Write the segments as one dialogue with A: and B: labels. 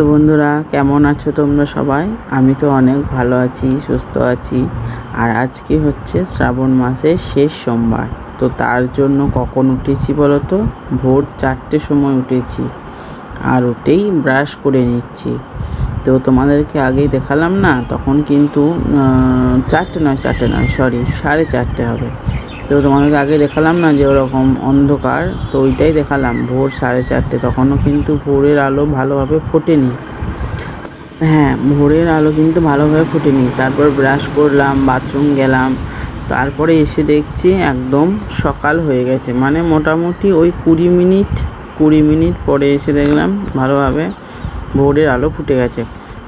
A: বন্ধুরা, কেমন আছো তোমরা সবাই? আমি তো অনেক ভালো আছি, সুস্থ আছি। আর আজকে হচ্ছে শ্রাবণ মাসের শেষ সোমবার। তো তার জন্য কখন উঠেছি বলো তো ভোর চারটের সময় উঠেছি। আর উঠেই ব্রাশ করে নিচ্ছি। তো তোমাদেরকে আগেই দেখালাম না? তখন কিন্তু চারটে নয় চারটে নয় সরি সাড়ে চারটে হবে। তো তোমাদেরকে আগে দেখালাম না যে ওরকম অন্ধকার, তো ওইটাই দেখালাম। ভোর সাড়ে চারটে, তখনও কিন্তু ভোরের আলো ভালোভাবে ফোটেনি। হ্যাঁ ভোরের আলো কিন্তু ভালোভাবে ফোটেনি। তারপর ব্রাশ করলাম, বাথরুম গেলাম, তারপরে এসে দেখছি একদম সকাল হয়ে গেছে। মানে মোটামুটি ওই কুড়ি মিনিট কুড়ি মিনিট পরে এসে দেখলাম ভালোভাবে ভোরের আলো ফুটে গেছে।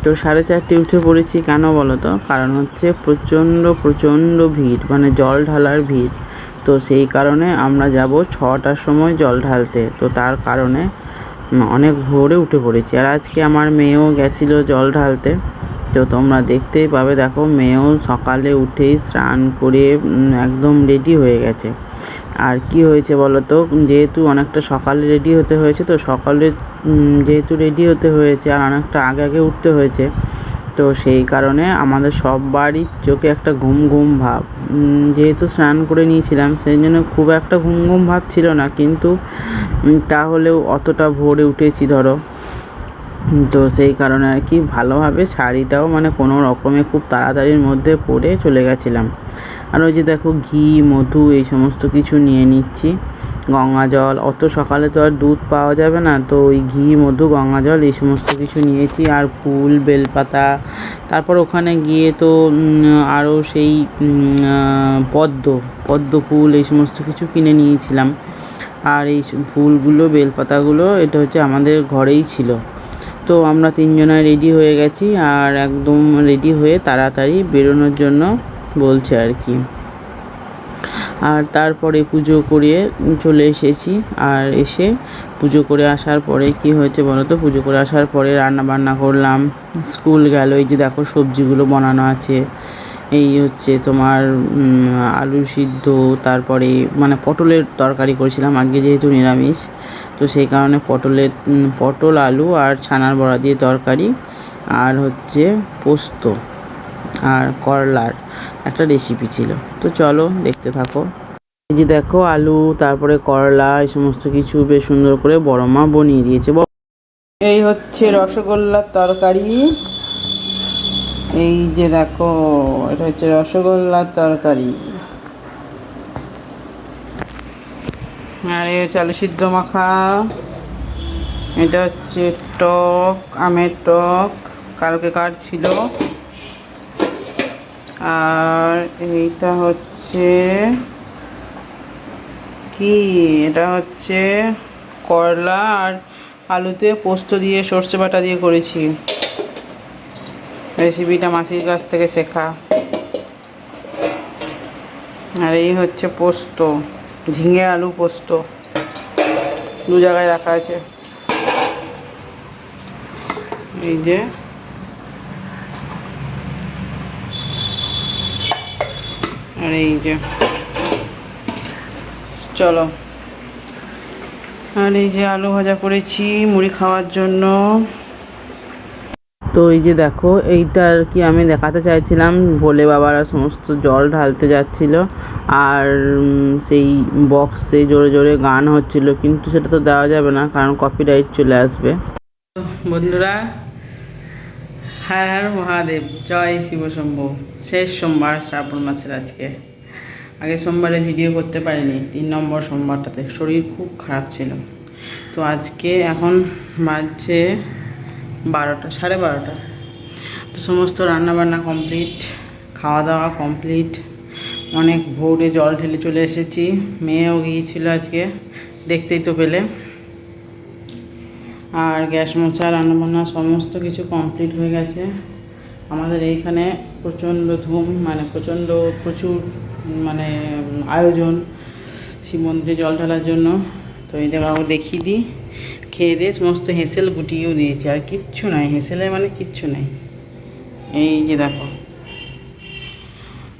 A: তো সাড়ে চারটে উঠে পড়েছি কেন বলো তো? কারণ হচ্ছে প্রচণ্ড প্রচণ্ড ভিড় মানে জল ঢালার ভিড়। তো সেই কারণে আমরা যাব ছটার সময় জল ঢালতে। তো তার কারণে অনেক ভোরে উঠে পড়েছি। আর আজকে আমার মেয়েও গেছিল জল ঢালতে। তো তোমরা দেখতেই পাবে, দেখো মেয়েও সকালে উঠেই স্নান করে একদম রেডি হয়ে গেছে। আর কি হয়েছে বলো তো? যেহেতু অনেকটা সকালে রেডি হতে হয়েছে তো সকালে যেহেতু রেডি হতে হয়েছে আর অনেকটা আগে আগে উঠতে হয়েছে, তো সেই কারণে আমাদের সব বাড়ির চোখে একটা ঘুম ঘুম ভাব। যেহেতু স্নান করে নিয়েছিলাম, সেই জন্য খুব একটা ঘুম ঘুম ভাব ছিল না, কিন্তু তাহলেও অতটা ভোরে উঠেছি ধরো। তো সেই কারণে আর কি ভালোভাবে শাড়িটাও মানে কোনো রকমে খুব তাড়াতাড়ির মধ্যে পরে চলে গেছিলাম। আর ওই যে দেখো ঘি, মধু, এই সমস্ত কিছু নিয়ে নিচ্ছি। গঙ্গা জল, অত সকালে তো আর দুধ পাওয়া যাবে না, তো ওই ঘি, মধু, গঙ্গা জল, এই সমস্ত কিছু নিয়েছি। আর ফুল, বেলপাতা, তারপর ওখানে গিয়ে তো আরও সেই পদ্ম পদ্ম ফুল, এই সমস্ত কিছু কিনে নিয়েছিলাম। আর এই ফুলগুলো, বেলপাতাগুলো, এটা হচ্ছে আমাদের ঘরেই ছিল। তো আমরা তিনজনা রেডি হয়ে গেছি, আর একদম রেডি হয়ে তাড়াতাড়ি বেরোনোর জন্য বলছে আর কি। আর তারপরে পুজো করে চলে এসেছি। আর এসে পুজো করে আসার পরে কি হয়েছে বলো তো? পুজো করে আসার পরে রান্না বান্না করলাম। স্কুল গেল, এই যে দেখো সবজিগুলো বানানো আছে। এই হচ্ছে তোমার আলু সিদ্ধ, তারপরে মানে পটলের তরকারি করেছিলাম আজকে যেহেতু নিরামিষ। তো সেই কারণে পটলের পটল, আলু আর ছানার বড়া দিয়ে তরকারি। আর হচ্ছে পোস্ত আর করলার। একটা রেসিপি ছিল। তো চলো, দেখতে থাকো। এই যে দেখো, আলু, তারপরে করলা, এই সমস্ত কিছু বেশ সুন্দর করে বড় মা বনিয়ে দিয়েছে। এই হচ্ছে রসগোল্লার তরকারি। এই যে দেখো, এটা হচ্ছে রসগোল্লার তরকারি। আর এই হচ্ছে আলু সিদ্ধ মাখা। এটা হচ্ছে টক, আমের টক। কালকে কার ছিল? আর এইটা হচ্ছে কি? এটা হচ্ছে করলা আর আলুতে পোস্ত দিয়ে সর্ষে বাটা দিয়ে করেছি। রেসিপিটা মাসির কাছ থেকে শেখা। আর এই হচ্ছে পোস্ত, ঝিঙে আলু পোস্ত। দু জায়গায় রাখা আছে। এই যে আর এই যে, চলো। আর এই যে আলু ভাজা করেছি, মুড়ি খাওয়ার জন্য। তো এই যে দেখো, এইটা আর কি আমি দেখাতে চাইছিলাম, ভোলে বাবারা সমস্ত জল ঢালতে যাচ্ছিল, আর সেই বক্সে জোরে জোরে গান হচ্ছিল, কিন্তু সেটা তো দেওয়া যাবে না, কারণ কপিরাইট চলে আসবে। বন্ধুরা হ্যাঁ হ্যাঁ মহাদেব। জয় শিব শম্ভু। শেষ সোমবার শ্রাবণ মাসের আজকে। আগে সোমবারে ভিডিও করতে পারিনি। তিন নম্বর সোমবারটাতে। শরীর খুব খারাপ ছিল। তো আজকে এখন বাজছে বারোটা, সাড়ে বারোটা। তো সমস্ত রান্নাবান্না কমপ্লিট খাওয়া দাওয়া কমপ্লিট অনেক ভোরে জল ঢেলে চলে এসেছি। মেয়েও গিয়েছিল আজকে। দেখতেই তো পেলে। আর গ্যাস মোছা, রান্নাবান্না সমস্ত কিছু কমপ্লিট হয়ে গেছে। আমাদের এইখানে প্রচণ্ড ধুম মানে প্রচণ্ড প্রচুর মানে আয়োজন, শিব মন্দিরে জল ঢালার জন্য। তো এই দেখো দেখিয়ে দিই। খেয়ে দিয়ে সমস্ত হেঁসেল গুটিয়েও দিয়েছি আর কিচ্ছু নাই। হেঁসেলের মানে কিচ্ছু নাই। এই যে দেখো,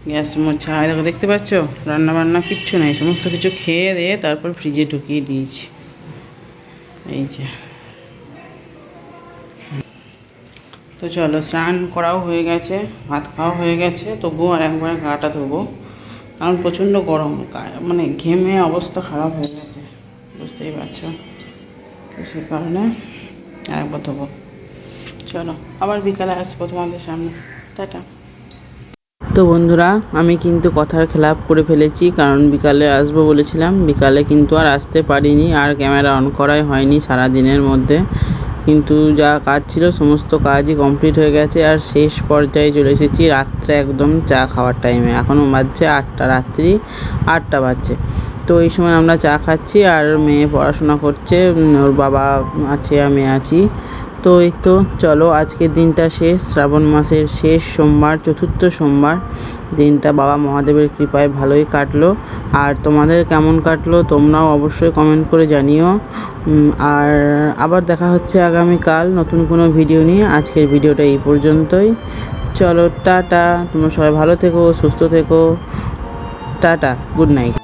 A: গ্যাস মোছা। দেখো, দেখতে পাচ্ছ? রান্না বান্না কিচ্ছু নাই। সমস্ত কিছু খেয়ে দিয়ে তারপর ফ্রিজে ঢুকিয়ে দিয়েছি। এই যে। তো চলো, স্নান করাও হয়ে গেছে, ভাত খাওয়া হয়ে গেছে, তবুও আর একবার গাটা ধোবো, কারণ প্রচণ্ড গরম মানে ঘেমে অবস্থা খারাপ হয়ে গেছে, বুঝতেই পারছ? তো সে কারণে আর একবার ধোবো। চলো, আবার বিকালে আসব তোমাদের সামনে। টাটা। তো বন্ধুরা, আমি কিন্তু কথার খেলাপ করে ফেলেছি, কারণ বিকালে আসব বলেছিলাম, বিকালে কিন্তু আর আসতে পারিনি, আর ক্যামেরা অন করাই হয়নি সারা দিনের মধ্যে। কিন্তু যা কাজ ছিল, সমস্ত কাজই কমপ্লিট হয়ে গেছে আর শেষ পর্যায়ে চলে এসেছি রাত্রে একদম চা খাওয়ার টাইমে এখনও বাজছে আটটা, রাত্রি আটটা বাজছে। তো এই সময় আমরা চা খাচ্ছি আর মেয়ে পড়াশোনা করছে। ওর বাবা আছে, আমি আছি। তো এই তো, চলো আজকের দিনটা শেষ। শ্রাবণ মাসের শেষ সোমবার, চতুর্থ সোমবার। দিনটা বাবা মহাদেবের কৃপায় ভালোই কাটলো। আর তোমাদের কেমন কাটলো তোমরাও অবশ্যই কমেন্ট করে জানিও। আর আবার দেখা হচ্ছে আগামীকাল নতুন কোনো ভিডিও নিয়ে। আজকের ভিডিওটা এই পর্যন্তই। চলো, টাটা। তোমরা সবাই ভালো থেকো, সুস্থ থেকো। Tata good night